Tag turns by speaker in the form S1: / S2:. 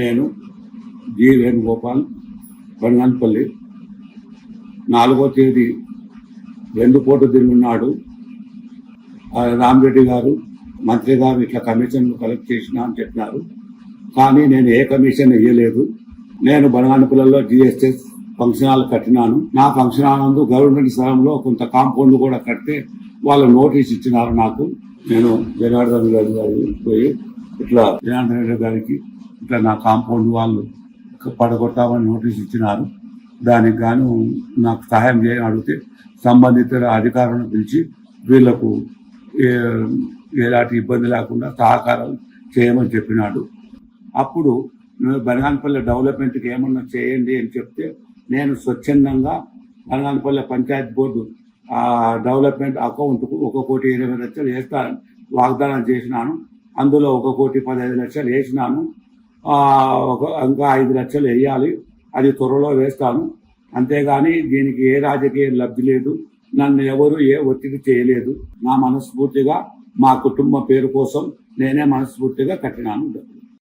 S1: నేను జి. వేణుగోపాల్ బంగన్పల్లి నాలుగో తేదీ రెండు కోట్లు తిరుగున్నాడు. ఆ రామిరెడ్డి గారు మంత్రి గారు ఇట్లా కమిషన్లు కలెక్ట్ చేసిన అని చెప్పినారు. కానీ నేను ఏ కమిషన్ ఇవ్వలేదు నేను బనగానపల్లిలో జిఎస్ఎస్ ఫంక్షన్ హాల్ కట్టినాను. నా ఫంక్షన్ హాల్ నందు గవర్నమెంట్ స్థలంలో కొంత కాంపౌండ్ కూడా కడితే వాళ్ళు నోటీస్ ఇచ్చినారు నాకు. నేను జనార్దన్ రెడ్డి గారికి పోయి ఇట్లా జనార్దన్ రెడ్డి గారికి ఇట్లా నా కాంపౌండ్ వాళ్ళు పడగొట్టామని నోటీస్ ఇచ్చినారు. దానికి గాను నాకు సహాయం చేయని అడిగితే సంబంధిత అధికారులను పిలిచి వీళ్ళకు ఎలాంటి ఇబ్బంది లేకుండా సహకారం చేయమని చెప్పినాడు. అప్పుడు నేను బనగానపల్లి డెవలప్మెంట్కి ఏమన్నా చేయండి అని చెప్తే నేను స్వచ్ఛందంగా బనగానపల్లి పంచాయత్ బోర్డు ఆ డెవలప్మెంట్ అకౌంట్కు ఒక కోటి ఇరవై లక్షలు వేస్తానని వాగ్దానం చేసినాను. అందులో ఒక కోటి పదహైదు లక్షలు వేసినాను. ఒక ఇంకా ఐదు లక్షలు వేయాలి. అది త్వరలో వేస్తాను. అంతేగాని దీనికి ఏ రాజకీయ లబ్ధి లేదు. నన్ను ఎవరు ఏ ఒత్తిడి చేయలేదు. నా మనస్ఫూర్తిగా మా కుటుంబ పేరు కోసం నేనే మనస్ఫూర్తిగా కట్టినాను.